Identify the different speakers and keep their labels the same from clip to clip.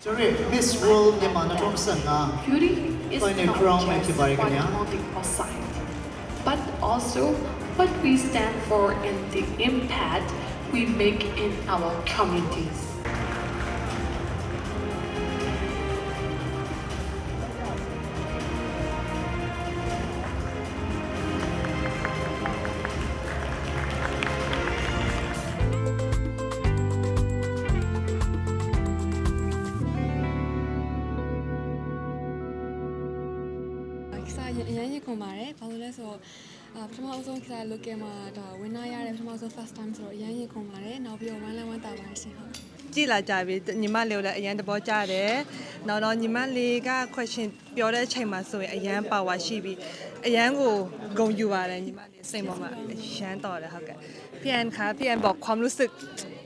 Speaker 1: Sorry, World
Speaker 2: Beauty is not just what but also what we stand for and the impact we make in our communities.
Speaker 3: အရင်ရင်ခွန်ပါတယ်ဘာလို့လဲဆိုတော့အာပထမအဆုံးကစား local မှာဒါ winner ရတဲ့ပထမဆုံး first time ဆိုတော့အရင်ရင်ခွန်ပါတယ်နောက်ပြီးတော့1 level တာပါတယ်ရှင်ဟုတ်
Speaker 4: ကြည်လာကြပြီညီမလေးကိုလည်းအရန်သဘောကျတယ်။နောက်တော့ညီမလေးက question ပြောတဲ့အချိန်မှာဆိုရင်အရန် power ရှိပြီ။အရန်ကိုဂုဏ်ယူပါတယ်ညီမလေးစိတ်ပေါ်မှာအရန်တော်တယ်ဟုတ်ကဲ့။พี่แอนคะพี่แอนบอกความรู้สึก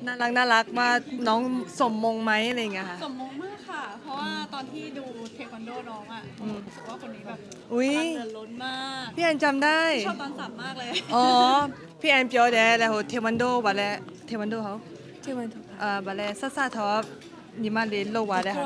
Speaker 4: น่ารักน่ารักมากน้องสมมงไหมอะไรเงี้ยค่ะ
Speaker 5: สมมงมากค่ะ ง เพราะว่าตอนที่ดูเทควันโดน้องอะรู้สึกว่าคนนี้แบบ
Speaker 4: อุ๊ย
Speaker 5: พลังเดินล้นมาก
Speaker 4: พี่แอนจำได้
Speaker 5: ชอบตอนสับมากเลย
Speaker 4: อ๋อ พี่แอนเปียวแดแล้วเทควันโดบาเลเทควันโดเขา
Speaker 3: เทค
Speaker 4: วันโดกอ่าบาเลซ่าซ่าทอ
Speaker 3: ป
Speaker 4: นี่มาเรียนโลวาได้คค่ะ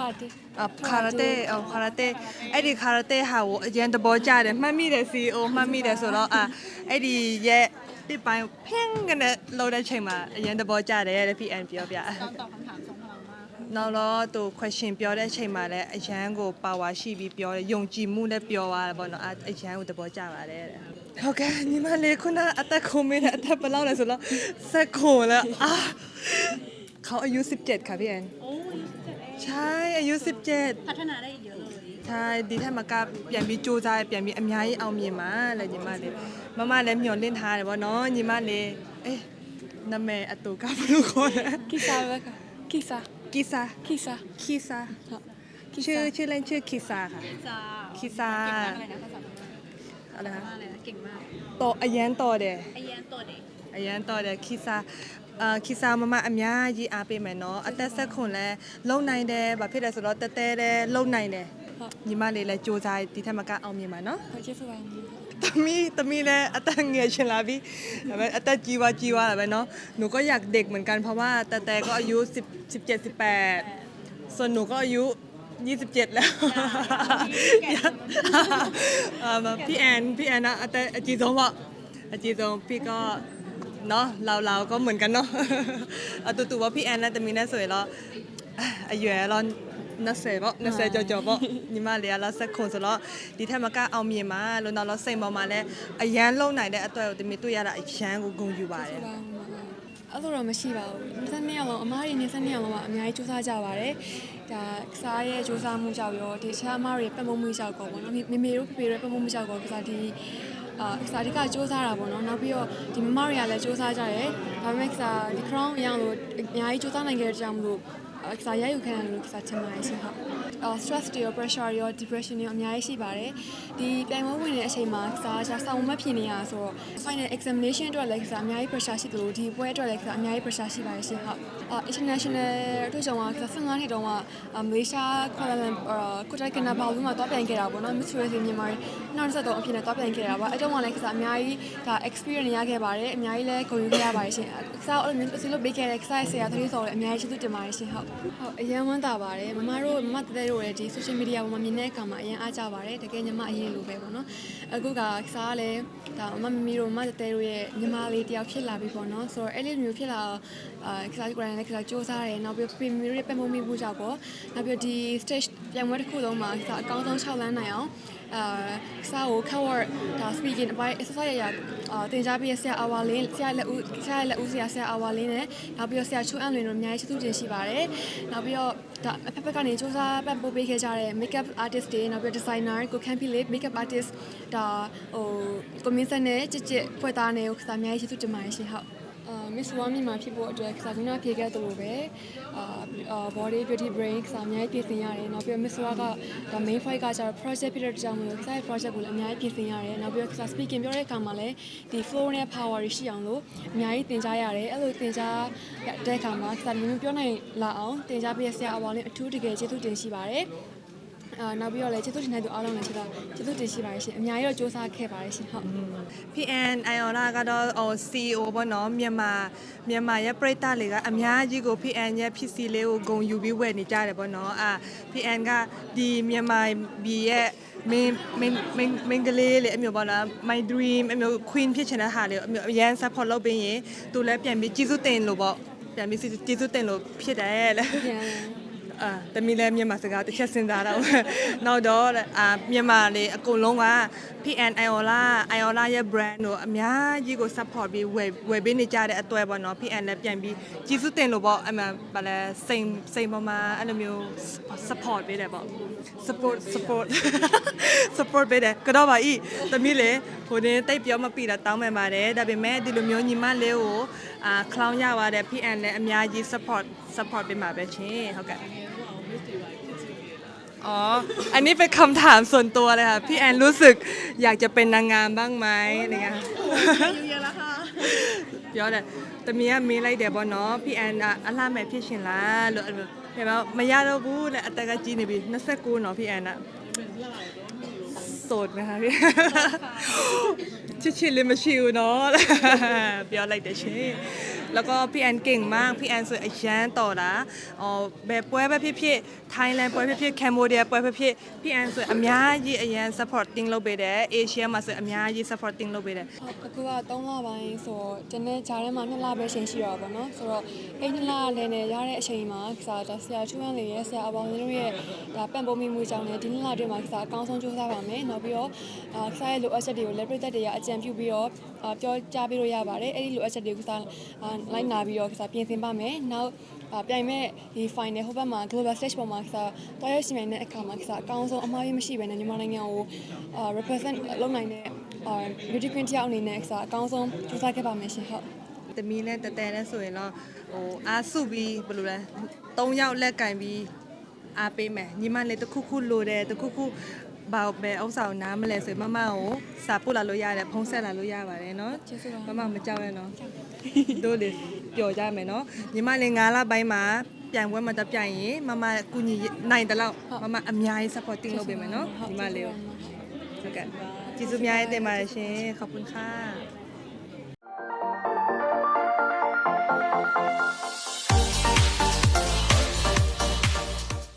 Speaker 4: รับตอคาราเต้เอาคาราเต้ไอ้ดีคาราเต้ค่ะเย็นตะโบจ่าเนี่ยมันมีแต่ซีโอมั
Speaker 5: นมีแต่โซโลอะไอ้ดีเยะที่ไปเพ่ง
Speaker 6: กัน
Speaker 4: เนี่ยเราได้
Speaker 6: เชิ
Speaker 5: งมาเย็นตะ
Speaker 6: โบจ่าเนี่ยพี่แอ
Speaker 4: น
Speaker 6: เ
Speaker 4: ป
Speaker 6: ีย
Speaker 4: วเปีย
Speaker 6: ต
Speaker 5: อนตอบคำถามสอง
Speaker 4: နောက်တော့သူ question ပြောတဲ့ချိန်မှာလည်းအရန်ကို power ရှိပြီးပြောတယ်ယုံကြည်မှုနဲ့ပြောသွားတယ်ပေါ့နော်အရန်ကိုသဘောကျပါတယ်တဲ့ဟုတ်ကဲ့ညီမလေးခုနအသက်ခုံမင်းတဲ့အသက်ဘယ်လောက်လဲဆိုတော့စက်ခုံလဲအာเขาอายุ 17 ค่ะพี่แอน
Speaker 5: โอ้ย
Speaker 4: ใช่อายุ 17
Speaker 5: พัฒนาได้อีกเยอะเลย
Speaker 4: ใช่ဒီထက်မကပြန်ပြီးစူးစမ်းပြန်ပြီးအများကြီးအောင်မြင်ပါလေညီမလေးမမလည်းမျှော်လင့်ထားတယ်ဗောနော်ညီမလေးအေးနာမည်အတူကဘယ်လိုခေါ်လဲ
Speaker 3: ကိစားပဲကကိစား
Speaker 4: ကီစာ
Speaker 3: ကိစား
Speaker 4: ခီစာ
Speaker 3: ဟုတ်
Speaker 4: ชื่อชื่อเล่นชื่อคีซาค่ะ
Speaker 5: จ้า
Speaker 4: คิดซะ
Speaker 5: เก่งมากเลยนะภาษาพม่า
Speaker 4: อะไร
Speaker 5: พ
Speaker 4: คะ
Speaker 5: ม่าเลยนะเก่งมาก
Speaker 4: တော်အရန်တော်တယ်
Speaker 5: ไอแยนตัวเด็ก
Speaker 4: အရန်တော်တယ်ခီစာအာခီစာမမအများကြီးအားပေးမယ်နော်အသက်ဆက်ခွန်လဲလုံနိုင်တယ်ဘာဖြစ်လဲဆိုတော့တဲတဲတယ်လုံနိုင်တယ်ညီမလေးလည်းစူးစမ်းဒီထက်မကအောင်မြင်ပါနော်
Speaker 3: ဟုတ်ကျေးဇူးပါ
Speaker 4: သမီးသမီးလည်းအသက်ငယ်ရှင်လာပြီဒါပေမဲ့အသက်ကြီးသွားကြီးသွားတာပဲเนาะหนูก็อยากเด็กเหมือนกันเพราะว่าแต่แต่ก็อายุ10 17 18ส่วนหนูก็อายุ27 แล้วอ่าพี่แอนพี่แอนนะแต่อาจีဆုံးပေါ့အจีဆုံးพี่ก็เนาะเราเราก็เหมือนกันเนาะ เอาတူတူว่าพี่แอนနဲ့တမီးနဲ့ဆိုရင်တော့အရွယ်တော့ 20ပေါ့20ကျော်ကျော်ပေါ့ညီမလေးကလာဆက်ခွန်ဆိုတော့ဒီထက်မကအောင်မြင်ပါလို့နောက်တော့စိတ်ပေါ်မှာလည်းအရန်လုံနိုင်တဲ့အတွက်ကိုတမီးတွေ့ရတာအရန်ကိုဂုဏ်ယူပါတယ်
Speaker 3: ပါအဲ့လိုတော့မရှိပါဘူး22ရောက်လုံးအမားတွေ22ရောက်လုံးကအများကြီးစူးစမ်းကြပါတယ်ဒါကစားရဲ့စူးစမ်းမှုကြောင့်ရောဒီချားအမားတွေပတ်မမှုကြောင့်ကောပေါ့နော်မေမေတို့ဖေဖေတို့ပတ်မမှုကြောင့်ကောကစားဒီအာကစားဒီကစူးစမ်းတာပေါ့နော်နောက်ပြီးတော့ဒီမမတွေကလည်းစူးစမ်းကြတယ်ဒါပေမဲ့ကစားဒီ crown အရောင်လို့အများကြီးစူးစမ်းနိုင်ခဲ့တဲ့ကြောင့်မလို့ ကစားရယူခံရတယ်လို့ကစားချင်ပါတယ်ရှင်ဟုတ်အော် stress တွေရော pressure တွေရော depression တွေရောအများကြီးရှိပါတယ်ဒီပြိုင်ပွဲဝင်နေတဲ့အချိန်မှာကစားကြဆောင်းမဖြစ်နေရဆိုတော့ final examination အတွက်လည်းကစားအများကြီး pressure ရှိသလိုဒီပွဲအတွက်လည်းကစားအများကြီး pressure ရှိပါတယ်ရှင်ဟုတ်အော် international အတွက်ကြောင့်ကစား15နှစ်တုန်းကမလေးရှားကွာလာလမ်ကိုတိုင်ကနာဘာလူမှာတွားပြန်ခဲ့တာပေါ့နော် Miss Tourism မြန်မာနောက်ဆက်တော့အဖြစ်နဲ့တွားပြန်ခဲ့တာပါအဲ့တုန်းကလည်းကစားအများကြီးဒါ experience ရခဲ့ပါတယ်အများကြီးလည်းဂုဏ်ယူခဲ့ရပါတယ်ရှင်ကစားအဲ့လိုမျိုးစီလို့ပေးခဲ့တဲ့ကစားဆရာသတိဆော်လည်းအများကြီးကျေးဇူးတင်ပါတယ်ရှင်ဟုတ်ဟုတ်အရင်ဝမ်းသာပါတယ်မမတို့မမတတဲ့တို့လည်းဒီ social media ပေါ်မှာမြင်တဲ့အခါမှာအရင်အားကြပါတယ်တကယ်ညီမအရင်လိုပဲပေါ့နော်အခုကကစားလည်းဒါမမမီတို့မတတဲ့တို့ရဲ့ညီမလေးတယောက်ဖြစ်လာပြီပေါ့နော်ဆိုတော့အဲ့လိုမျိုးဖြစ်လာအာကစားကြရတဲ့ကစားစူးစမ်းတယ်နောက်ပြီးပြင်မီတို့ရဲ့ပတ်မမှုမှုကြောင့်ပေါ့နောက်ပြီးဒီ stage ပြန်ပွဲတစ်ခုလုံးမှာကစားအကောင်းဆုံး6လမ်းနိုင်အောင်အာကစားကို cover ဒါ speaking အပိုင်း exercise ရရအာတင် जा ပြီးဆရာအဝါလင်းဆရာလက်ဦးဆရာလက်ဦးဆရာဆရာအဝါလင်းနဲ့နောက်ပြီးတော့ဆရာချိုးအံလွင်တို့အများကြီးကျေးဇူးတင်ရှိပါတယ်နောက်ပြီးတော့ဒါအဖက်ဖက်ကနေစူးစမ်းပတ်ပို့ပေးခဲ့ကြတဲ့ makeup artist တွေနောက်ပြီး designer ကို can be late makeup artist ဒါဟို commission နဲ့ကြစ်ကြစ်ဖွဲ့သားနေကိုကစားအများကြီးကျေးဇူးတင်ပါတယ်ရှင်ဟုတ် အာ Miss Wami မှာဖြစ်ဖို့အတွက်ကစားကနာဖြေခဲ့သလိုပဲအာ body beauty brain ကစားအများကြီးပြင်ဆင်ရတယ်နောက်ပြီး Miss Wa ကဒါ main fight ကကျတော့ project ဖြစ်တဲ့ကြောင့်မလို့ကစား project ကိုလည်းအများကြီးပြင်ဆင်ရတယ်နောက်ပြီးကစား speaking ပြောတဲ့အခါမှာလည်းဒီ flow နဲ့ power တွေရှိအောင်လို့အများကြီးသင်ကြားရတယ်အဲ့လိုသင်ကြားတဲ့အခါမှာကစားမျိုးပြောနိုင်လာအောင်သင်ကြားပေးဆရာအပေါ်လေးအထူးတကယ်ကျေးဇူးတင်ရှိပါတယ် အာနောက်ပြီးတော့လည်းကျေးဇူးတင်တဲ့သူအားလုံးလည်းကျေးဇူးကျေးဇူးတင်ရှိပါတယ်ရှင်အများကြီးတော့စူးစမ်းခဲ့ပါတယ်ရှင်ဟုတ်
Speaker 4: PN Iona ကတော့ဟို CEO ပေါ့နော်မြန်မာမြန်မာရဲ့ပရိသတ်တွေကအများကြီးကို PN ရဲ့ဖြစ်စီလေးကိုဂုံယူပြီးဝယ်နေကြတယ်ပေါ့နော်အာ PN ကဒီမြန်မာပြည်ရဲ့ main main main main ကလေးလေအမျိုးပေါ့နော် my dream အမျိုး queen ဖြစ်ချင်တဲ့ဟာလေးကိုအမျိုးအရန် support လုပ်ပေးရင်သူလည်းပြန်ပြီးကျေးဇူးတင်လို့ပေါ့ပြန်ပြီးကျေးဇူးတင်လို့ဖြစ်တယ်လေ
Speaker 3: ပြန်
Speaker 4: အာတမီလည်းမြန်မာစကားတစ်ချက်စဉ်းစားတော့နောက်တော့အာမြန်မာလေအကုန်လုံးက PN Iola Iola ရဲ့ brand ကိုအများကြီးကို support ပြီးဝယ်ဝယ်ပေးနေကြတဲ့အတွက်ပေါ့နော် PN လည်းပြန်ပြီးကြီးစုတင်လို့ပေါ့အမှန်ပါလဲစိန်စိန်ပေါ်မှာအဲ့လိုမျိုး support ပေးတယ်ပေါ့ support support support ပေးတယ်ကတော့ပါဤတမီလေဟိုတင်းတိတ်ပြောမပြတာတောင်းမှန်ပါတယ်ဒါပေမဲ့ဒီလိုမျိုးညီမလေးကိုအာ clown ရပါတယ် PN လည်းအများကြီး support support ပေးမှာပဲချင်းဟုတ်ကဲ့ อ๋อ อันนี้เป็นคำถามส่วนตัวเลยค่ะ พี่แอนรู้สึกอยากจะเป็นนางงามบ้างไหมอะไรเงี้ย
Speaker 5: อายุเยอะแล้วค่ะ
Speaker 4: ပြောတယ်တမီးကမေးလိုက်တယ်ပေါ့နော်พี่แอนอะအလှမဲ့ဖြစ်ရှင်လားလို့ ဒါပေမဲ့မရတော့ဘူးလေအသက်ကကြီးနေပြီ29တော့ဖြစ်အန်တာဆိုနေတာပြီချစ်ချစ်လေးမရှိဘူးနော်ပြောလိုက်တယ်ရှင် แล้วก็พี่แอนเก่งมากพี่แอนဆိုအရန်တော်တာအော်ဘယ်ပွဲပဲဖြစ်ဖြစ် Thailand ပွဲဖြစ်ဖြစ် Cambodia ပွဲဖြစ်ဖြစ်พี่แอนဆိုအများကြီးအရန် supporting လုပ်ပေးတယ် Asia မှာဆိုအများကြီး supporting လုပ်ပေးတယ်
Speaker 3: ဟုတ်အခုက3လပိုင်းဆိုတော့ကျန်တဲ့ဂျားထဲမှာ2လပဲချိန်ရှိတော့ပါတော့ဆိုတော့အဲ့2လလည်းနဲ့ရတဲ့အချိန်မှာကစားတော့ဆရာချူဝမ်းလေးရဲ့ဆရာအပေါင်းတို့ရဲ့ဒါပံ့ပိုးမိမှုကြောင့်လည်းဒီ2လအတွင်းမှာကစားအကောင်းဆုံးကြိုးစားပါမယ်နောက်ပြီးတော့အာကစားရဲ့လိုအပ်ချက်တွေကိုလည်းပြည်သက်တွေကအကြံပြုပြီးတော့အာပြောကြားပေးလို့ရပါတယ်အဲ့ဒီလိုအပ်ချက်တွေကိုကစားအာ လိုက်နာပြီးတော့ကစားပြင်ဆင်ပါမယ်နောက်အာပြိုင်မဲ့ဒီ final ဟိုဘက်မှာ global stage ပေါ်မှာကစားတော်ရရှိနိုင်တဲ့အခါမှာကစားအကောင်းဆုံးအမှားရမရှိဘဲနဲ့မြန်မာနိုင်ငံကိုအာ represent လုပ်နိုင်တဲ့အာ beauty queen တယောက်အနေနဲ့အစားအကောင်းဆုံးကြိုးစားခဲ့ပါမယ်ရှင်ဟုတ်
Speaker 4: တမီးနဲ့တတဲနဲ့ဆိုရင်တော့ဟိုအားစုပြီးဘယ်လိုလဲ၃ယောက်လက်ကင်ပြီးအားပေးမယ်ညီမလေးတစ်ခုခုလိုတယ်တစ်ခုခုဘာပဲဥစ္စာကိုနားမလဲဆိုရင်မမကိုစာပို့လာလို့ရတယ်ဖုန်းဆက်လာလို့ရပါတယ်နော်
Speaker 3: ကျေးဇူးပါ
Speaker 4: မမမကြောက်ရနော် တို့တွေပျော်ကြမယ်နော်ညီမလည်း9လပိုင်းမှာပြိုင်ပွဲမှာတက်ပြိုင်ရင်မမကူညီနိုင်တယ်လို့မမအများကြီး supporting လုပ်ပေးမယ်နော်ညီမလေးကိုဟုတ်ကဲ့ကျေးဇူးများရဲ့တင်ပါတယ်ရှင်ခပ်ပွန်ခါ